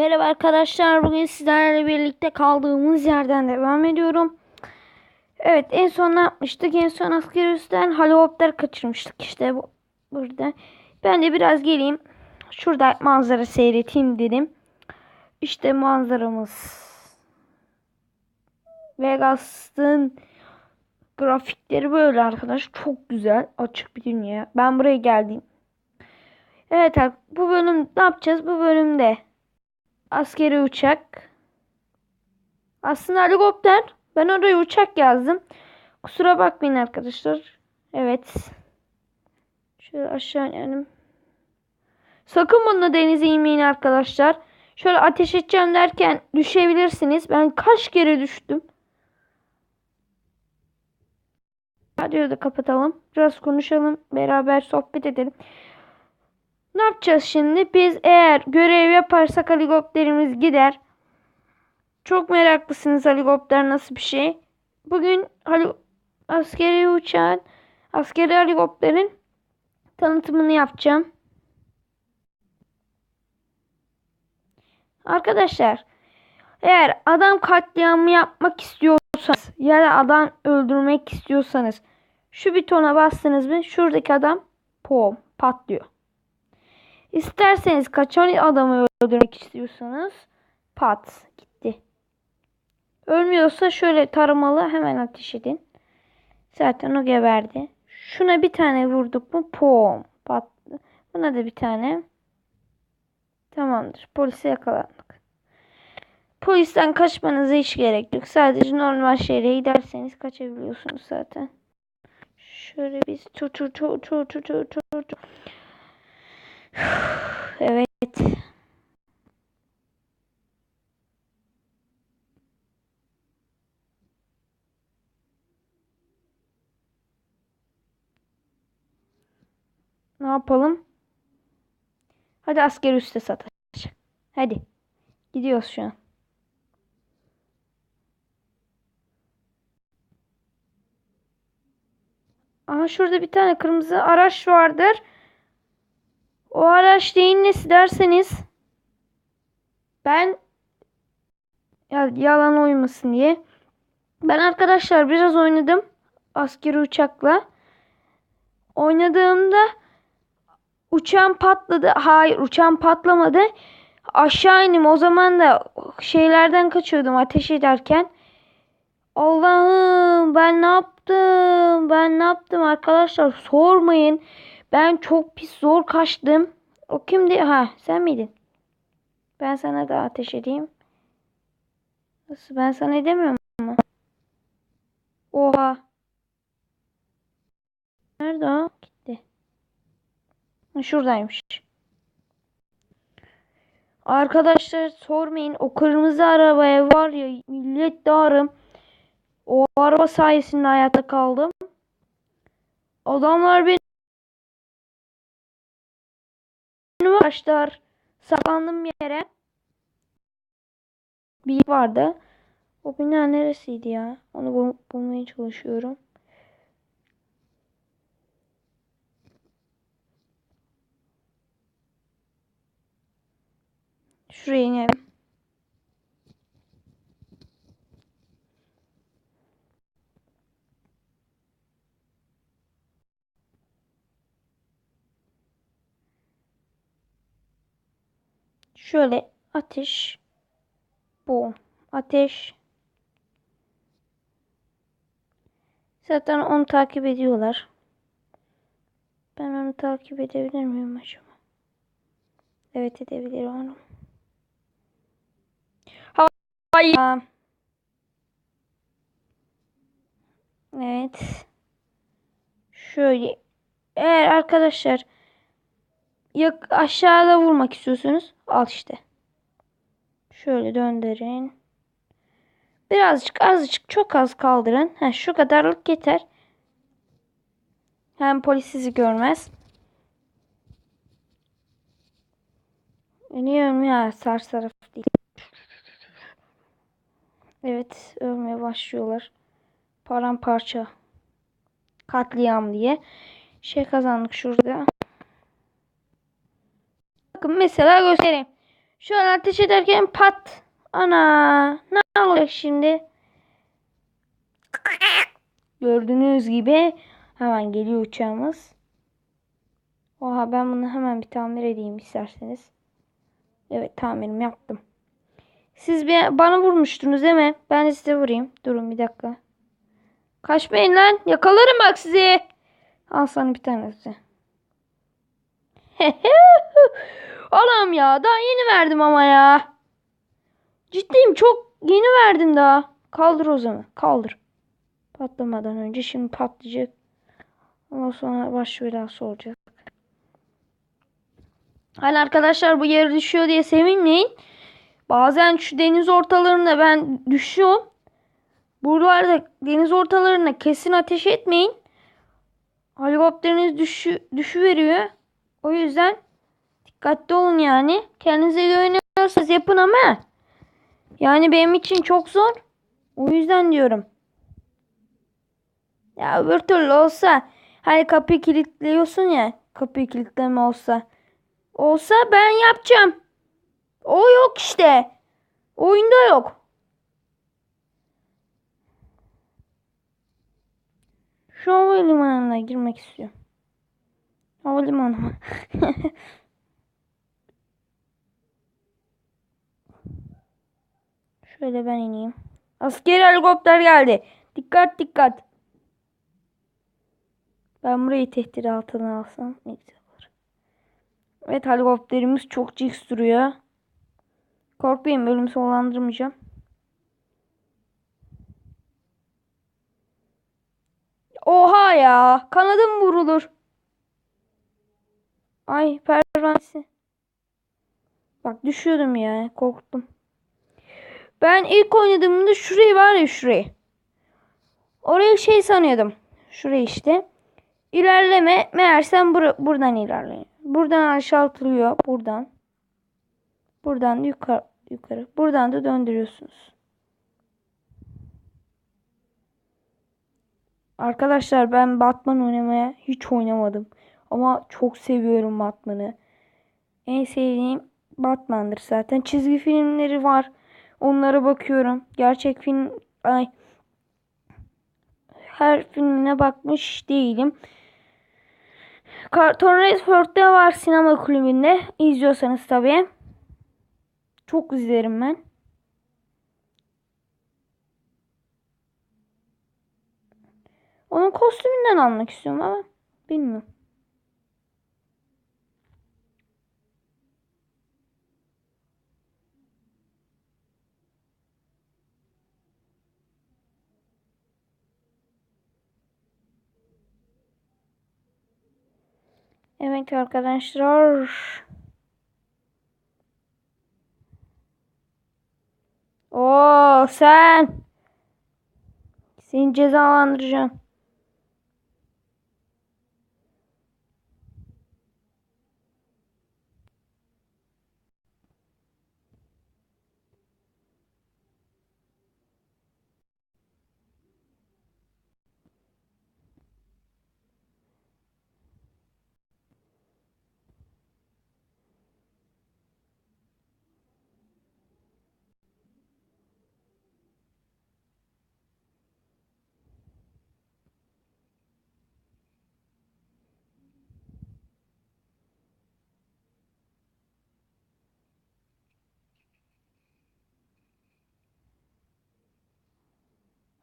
Merhaba arkadaşlar. Bugün sizlerle birlikte kaldığımız yerden devam ediyorum. Evet en son ne yapmıştık? En son askeri üstten helikopter kaçırmıştık işte bu, burada. Ben de biraz geleyim. Şurada manzara seyredeyim dedim. İşte manzaramız. Vegas'ın grafikleri böyle arkadaş. Çok güzel. Açık bir dünya. Ben buraya geldim. Evet bu bölüm ne yapacağız? Bu bölümde askeri uçak. Aslında helikopter. Ben oraya uçak yazdım. Kusura bakmayın arkadaşlar. Evet. Şöyle aşağı inelim. Sakın bununla denize inmeyin arkadaşlar. Şöyle ateş edeceğim derken düşebilirsiniz. Ben kaç kere düştüm. Radyoyu da kapatalım. Biraz konuşalım. Beraber sohbet edelim. Ne yapacağız şimdi? Biz eğer görev yaparsak helikopterimiz gider. Çok meraklısınız helikopter nasıl bir şey. Bugün askeri uçağın, askeri helikopterin tanıtımını yapacağım. Arkadaşlar eğer adam katliamı yapmak istiyorsanız ya da adam öldürmek istiyorsanız şu bitona bastınız mı şuradaki adam pom patlıyor. İsterseniz kaçan adamı öldürmek istiyorsanız pat gitti. Ölmüyorsa şöyle tarımalı hemen ateş edin. Zaten o geberdi. Şuna bir tane vurduk mu pom patlı. Buna da bir tane. Tamamdır. Polise yakalandık. Polisten kaçmanıza hiç gerek yok. Sadece normal şehre giderseniz kaçabiliyorsunuz zaten. Şöyle biz tur tur tur tur tur tur tur. Evet. Ne yapalım? Hadi asker üste sataş. Hadi. Gidiyoruz şu an. Aha şurada bir tane kırmızı araç vardır. O araç neyin nesi derseniz ben ya, yalan oymasın diye ben arkadaşlar biraz oynadım askeri uçakla. Oynadığımda uçağım patladı. Hayır uçağım patlamadı. Aşağı indim. O zaman da şeylerden kaçıyordum ateş ederken. Allah'ım ben ne yaptım? Ben ne yaptım arkadaşlar? Sormayın. Ben çok pis zor kaçtım. O kimdi? Ha sen miydin? Ben sana da ateş edeyim. Nasıl ben sana edemiyorum mu? Oha. Nerede o? Gitti. Şuradaymış. Arkadaşlar sormayın. O kırmızı arabaya var ya millet dağırım. O araba sayesinde hayatta kaldım. Adamlar beni Arkadaşlar saklandım yere. Bir vardı. O bina neresiydi ya? Onu bul bulmaya çalışıyorum. Şuraya inelim. Şöyle ateş. Bu. Ateş. Zaten onu takip ediyorlar. Ben onu takip edebilir miyim acaba? Evet edebilirim onu. Hayır. Evet. Şöyle. Eğer arkadaşlar yak aşağıda vurmak istiyorsunuz al işte. Şöyle döndürün. Birazcık azıcık çok az kaldırın. Ha, şu kadarlık yeter. Hem polis sizi görmez. E niye ölmüyor? Ha, Sars taraf değil. Evet ölmeye başlıyorlar. Paramparça. Katliam diye. Şey kazandık şurada. Bakın mesela göstereyim. Şu an ateş ederken pat. Ana ne olacak şimdi? Gördüğünüz gibi hemen geliyor uçağımız. Oha ben bunu hemen bir tamir edeyim isterseniz. Evet tamirim yaptım. Siz bir, bana vurmuştunuz değil mi? Ben de size vurayım. Durun bir dakika. Kaçmayın lan. Yakalarım bak sizi. Al sana bir tanesi. Anam ya daha yeni verdim ama ya. Ciddiyim çok yeni verdim daha. Kaldır o zaman. Kaldır. Patlamadan önce şimdi patlayacak. Ondan sonra baş belası olacak. Hani arkadaşlar bu yere düşüyor diye sevinmeyin. Bazen şu deniz ortalarında ben düşüyorum. Buralarda deniz ortalarında kesin ateş etmeyin. Helikopteriniz düşü, düşüveriyor. O yüzden dikkatli olun yani. Kendinize güveniyorsanız yapın ama. Yani benim için çok zor. O yüzden diyorum. Ya öbür türlü olsa hani kapıyı kilitliyorsun ya kapıyı kilitleme olsa olsa ben yapacağım. O yok işte. Oyunda yok. Şu havalimanına girmek istiyorum. Havalimanı mı? Şöyle ben ineyim. Askeri helikopter geldi. Dikkat dikkat. Ben burayı tehdit altına alsam ne güzel olur. Evet helikopterimiz çok cix duruyor. Korkmayın bölüm sonlandırmayacağım. Oha ya. Kanadım vurulur. Ay pervanesi. Bak düşüyordum ya. Korktum. Ben ilk oynadığımda şurayı var ya şurayı. Orayı şey sanıyordum. Şurayı işte. İlerleme meğersem bur buradan ilerliyor. Buradan aşağıtılıyor. Buradan. Buradan yukarı, yukarı. Buradan da döndürüyorsunuz. Arkadaşlar ben Batman oynamaya hiç oynamadım. Ama çok seviyorum Batman'ı. En sevdiğim Batman'dır zaten. Çizgi filmleri var. Onlara bakıyorum. Gerçek film ay her filmine bakmış değilim. Cartoon Network'te var sinema kulübünde. İzliyorsanız tabii. Çok izlerim ben. Onun kostümünden almak istiyorum ama bilmiyorum. Evet arkadaşlar. Oo sen. Seni cezalandıracağım.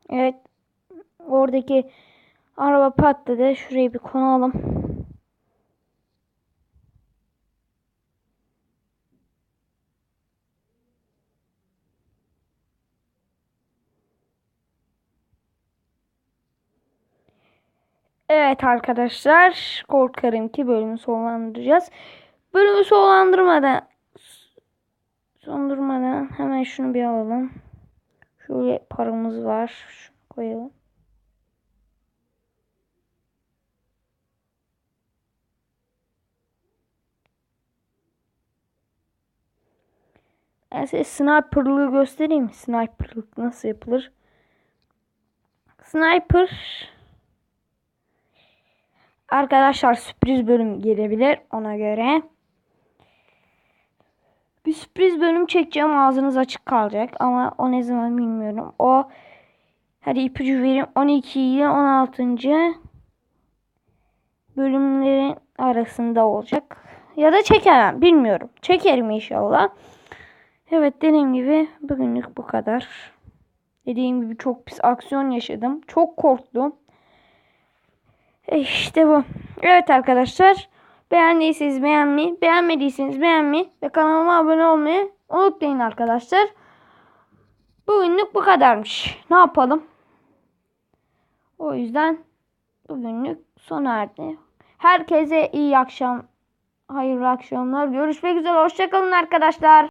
Evet. Oradaki araba patladı. Şurayı bir konalım. Evet arkadaşlar korkarım ki bölümü sonlandıracağız. Bölümü sonlandırmadan sondurmadan hemen şunu bir alalım. Şöyle paramız var. Şunu koyalım. Ben size sniperlığı göstereyim mi? Sniperlık nasıl yapılır? Sniper Arkadaşlar sürpriz bölüm gelebilir ona göre. Bir sürpriz bölüm çekeceğim ağzınız açık kalacak ama o ne zaman bilmiyorum. O hadi ipucu vereyim 12 ile 16. bölümlerin arasında olacak. Ya da çekemem bilmiyorum. Çekerim inşallah. Evet dediğim gibi bugünlük bu kadar. Dediğim gibi çok pis aksiyon yaşadım. Çok korktum. E İşte bu. Evet arkadaşlar. Beğendiyseniz beğenmeyi, beğenmediyseniz beğenmeyi ve kanalıma abone olmayı unutmayın arkadaşlar. Bugünlük bu kadarmış. Ne yapalım? O yüzden bugünlük sona erdi. Herkese iyi akşam, hayırlı akşamlar. Görüşmek üzere. Hoşçakalın arkadaşlar.